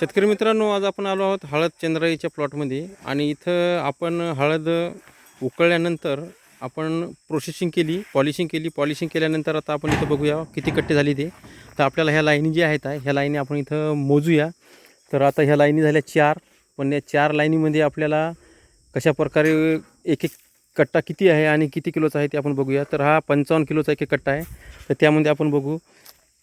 शेतकरी मित्रांनो आज आपण आलो आहोत हळद चंद्राईच्या प्लॉटमध्ये आणि इथं आपण हळद उकळल्यानंतर आपण प्रोसेसिंग केली पॉलिशिंग केली. पॉलिशिंग केल्यानंतर आता आपण इथं बघूया किती कट्टे झाली ते. तर आपल्याला ह्या लाईनी ज्या आहेत ह्या लाईनी आपण इथं मोजूया. तर आता ह्या लाईनी झाल्या चार पण या चार लाईनीमध्ये आपल्याला कशा प्रकारे एक एक कट्टा किती आहे आणि किती किलोचा आहे ते आपण बघूया. तर हा पंचावन्न किलोचा एक एक कट्टा आहे. तर त्यामध्ये आपण बघू.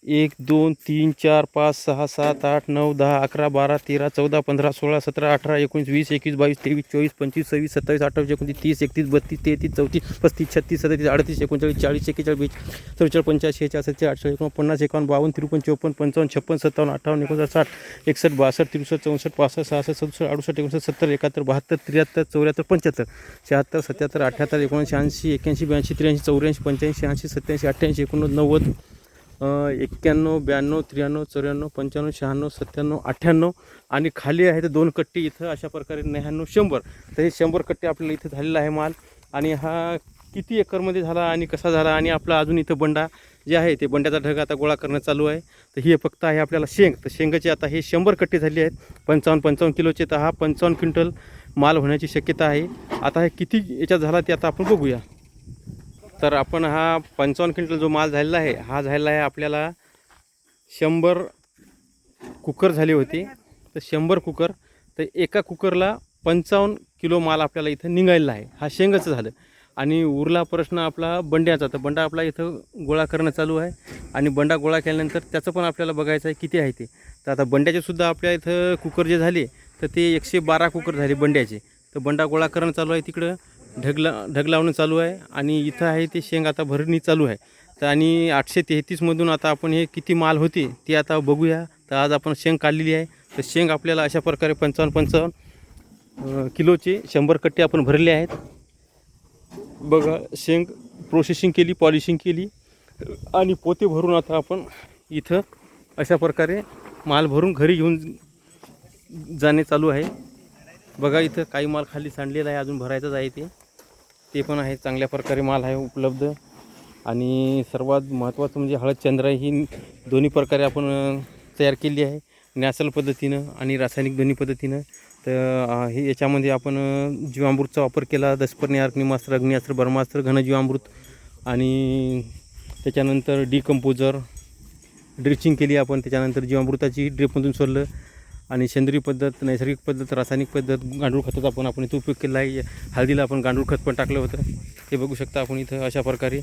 एक दोन तीन चार पाच सहा सात आठ नऊ दहा अकरा बारा तेरा चौदा पंधरा सोळा सतरा अठरा एकोणीस वीस एकवीस बावीस तेवीस चोवीस पंचवीस सव्वीस सत्तावीस अठ्ठावीस एकोणतीस तीस एकतीस बत्तीस तेहतीस चौतीस पस्तीस छत्तीस सदतीस अडतीस एकोणचाळीस चाळीस एक्केचाळीस बेचाळीस चौचाळीस पंच्याऐंशी छेचाळीस सत्तेचाळीस अठ्ठावीस एकोणपन्नास एकावन्न बावन्न त्रेपन्न चोपन्न पंचावन्न छप्पन सत्तावन्न अठ्ठावन्न एकोणसाठ साठ एकसष्ट बासष्ट त्रेसष्ट चौसष्ट पासष्ट सहासष्ट सदुसष्ट अडुसष्ट एकोणसष्ट सत्तर एकाहत्तर बहात्तर त्र्याहत्तर चौऱ्याहत्तर पंच्याहत्तर शहात्तर सत्याहत्तर अठ्याहत्तर एकोणऐंशी ऐंशी एक्याऐंशी ब्याऐंशी त्र्याऐंशी चौऱ्याऐंशी पंच्याऐंशी ऐंशी सत्याऐंशी अठ्ठ्याऐंशी एकोणनव्वद नव्वद एक्क्याण्णव ब्याण्णव त्र्याण्णव चौऱ्याण्णव पंच्याण्णव शहाण्णव सत्त्याण्णव अठ्ठ्याण्णव आणि खाली आहे तर दोन कट्टे इथं अशा प्रकारे नव्याण्णव शंभर. तर हे शंभर कट्टे आपल्याला इथं झालेला आहे माल. आणि हा किती एकरमध्ये झाला आणि कसा झाला आणि आपला अजून इथं बंडा जे आहे ते बंड्याचा ढग आता गोळा करणं चालू आहे. तर हे फक्त आहे आपल्याला शेंग. तर शेंगाचे आता हे शंभर कट्टे झाले आहेत. पंचावन्न पंचावन्न किलोचे तर हा पंचावन्न क्विंटल माल होण्याची शक्यता आहे. आता हे किती याच्यात झाला ते आता आपण बघूया. तर आपण हा पंचावन्न क्विंटल जो माल झालेला आहे हा झालेला आहे आपल्याला शंभर कुकर झाली होती. तर शंभर कुकर तर एका कुकरला पंचावन्न किलो माल आपल्याला इथं निघायला आहे. हा शेंगाचं झालं. आणि उरला प्रश्न आपला बंड्याचा. तर बंडा आपला इथं गोळा करणं चालू आहे. आणि बंडा गोळा केल्यानंतर त्याचं पण आपल्याला बघायचं आहे किती आहे ते. तर आता बंड्याचेसुद्धा आपल्या इथं कुकर जे झाले तर ते एकशे बारा कुकर झाले बंड्याचे. तर बंडा गोळा करणं चालू आहे तिकडं. ढगला ढग लावणं चालू आहे आणि इथं आहे ते शेंग आता भरणी चालू आहे. तर आणि आठशे तेहतीसमधून आता आपण हे किती माल होते ते आता बघूया. तर आज आपण शेंग काढलेली आहे. तर शेंग आपल्याला अशा प्रकारे पंचावन्न पंचावन्न किलोचे शंभर कट्टे आपण भरले आहेत. बघा शेंग प्रोसेसिंग केली पॉलिशिंग केली. आणि पोते भरून आता आपण इथं अशा प्रकारे माल भरून घरी घेऊन जाणे चालू आहे. बघा इथं काही माल खाली सांडलेला आहे. अजून भरायचंच आहे ते. ते पण आहे चांगल्या प्रकारे माल आहे उपलब्ध. आणि सर्वात महत्त्वाचं म्हणजे हळद चंद्र ही दोन्ही प्रकारे आपण तयार केली आहे. नॅचरल पद्धतीनं आणि रासायनिक दोन्ही पद्धतीनं. तर हे याच्यामध्ये आपण जीवामृतचा वापर केला दशपर्णी अग्निमास्त्र अग्निअस्त्र ब्रह्मास्त्र घनजीवामृत आणि त्याच्यानंतर डिकम्पोजर ड्रिचिंग केली आपण त्याच्यानंतर जीवामृताची ड्रिपमधून सोडलं. आणि सेंद्रिय पद्धत नैसर्गिक पद्धत रासायनिक पद्धत गांडूळ खताचा आपण आपण इथं उपयोग केला आहे. हळदीला आपण गांडूळ खत पण टाकलं होतं. हे बघू शकता आपण इथं अशा प्रकारे.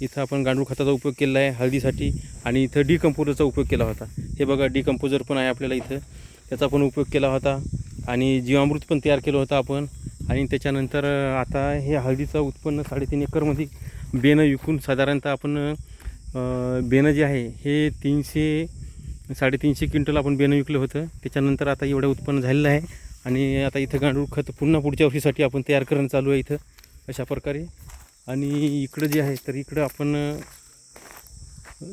इथं आपण गांडूळ खताचा उपयोग केला आहे हळदीसाठी आणि इथं डिकम्पोजरचा उपयोग केला होता. हे बघा डिकम्पोजर पण आहे आपल्याला इथं. त्याचा पण उपयोग केला होता आणि जीवामृत पण तयार केलं होतं आपण. आणि त्याच्यानंतर आता हे हळदीचं उत्पन्न साडेतीन एकरमध्ये बेनं विकून साधारणतः आपण बेणं बेनं जे आहे हे तीनशे साडेतीनशे क्विंटल आपण बेनं विकलं होतं. त्याच्यानंतर आता एवढं उत्पन्न झालेलं आहे. आणि आता इथं गांडूळ खत पुन्हा पुढच्या वर्षीसाठी आपण तयार करणं चालू आहे इथं अशा प्रकारे. आणि इकडं जे आहे तर इकडं आपण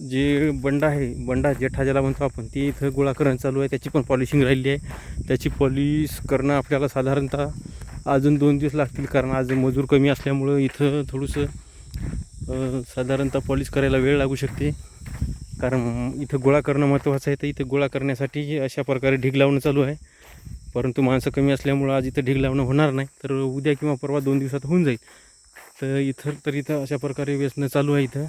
जे बंडा आहे बंडा जेठा ज्याला म्हणतो आपण ते इथं गोळा करणं चालू आहे. त्याची पण पॉलिशिंग राहिली आहे. त्याची पॉलिश करणं आपल्याला साधारणतः अजून दोन दिवस लागतील कारण आज मजूर कमी असल्यामुळं इथं थोडंसं साधारणतः पॉलिश करायला वेळ लागू शकते. कारण इथं गोळा करणं महत्त्वाचं आहे तर इथं गोळा करण्यासाठी अशा प्रकारे ढीग लावणं चालू आहे. परंतु माणसं कमी असल्यामुळं आज इथं ढीग लावणं होणार नाही तर उद्या किंवा परवा दोन दिवसात होऊन जाईल. तर इथं तर इथं अशा प्रकारे व्यसनं चालू आहे इथं.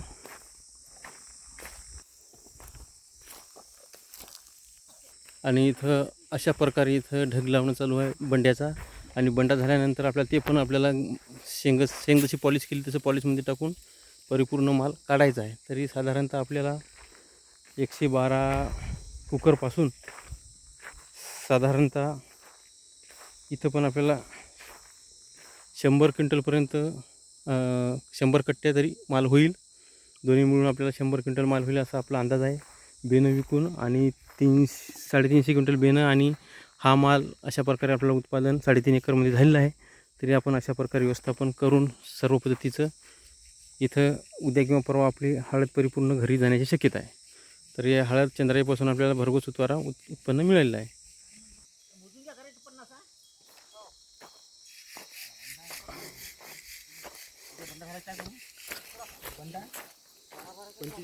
आणि इथं अशा प्रकारे इथं ढग लावणं चालू आहे बंड्याचा. आणि बंडा झाल्यानंतर आपल्याला ते पण आपल्याला शेंग शेंग जशी पॉलिश केली तसं पॉलिशमध्ये टाकून परिपूर्ण माल काढायचा आहे. तरी साधारणतः आपल्याला एकशे बारा कुकरपासून साधारणतः इथं पण आपल्याला शंभर क्विंटलपर्यंत शंभर कट्ट्या तरी माल होईल. दोन्ही मिळून आपल्याला शंभर क्विंटल माल होईल असा आपला अंदाज आहे. बेनं विकून आणि तीन साडेतीनशे क्विंटल बेनं आणि हा माल अशा प्रकारे आपल्याला उत्पादन साडेतीन एकरमध्ये झालेलं आहे. तरी आपण अशा प्रकारे व्यवस्थापन करून सर्व पद्धतीचं इथं उद्या किंवा परवा आपली हळद परिपूर्ण घरी जाण्याची शक्यता आहे. तर या हळद चंद्राईपासून आपल्याला भरघोस उतारा उत्पन्न मिळालेलं आहे.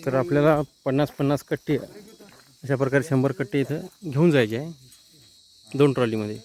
तर आपल्याला पन्नास पन्नास कट्टे अशा प्रकारे शंभर कट्टे इथं घेऊन जायचे आहे दोन ट्रॉलीमध्ये.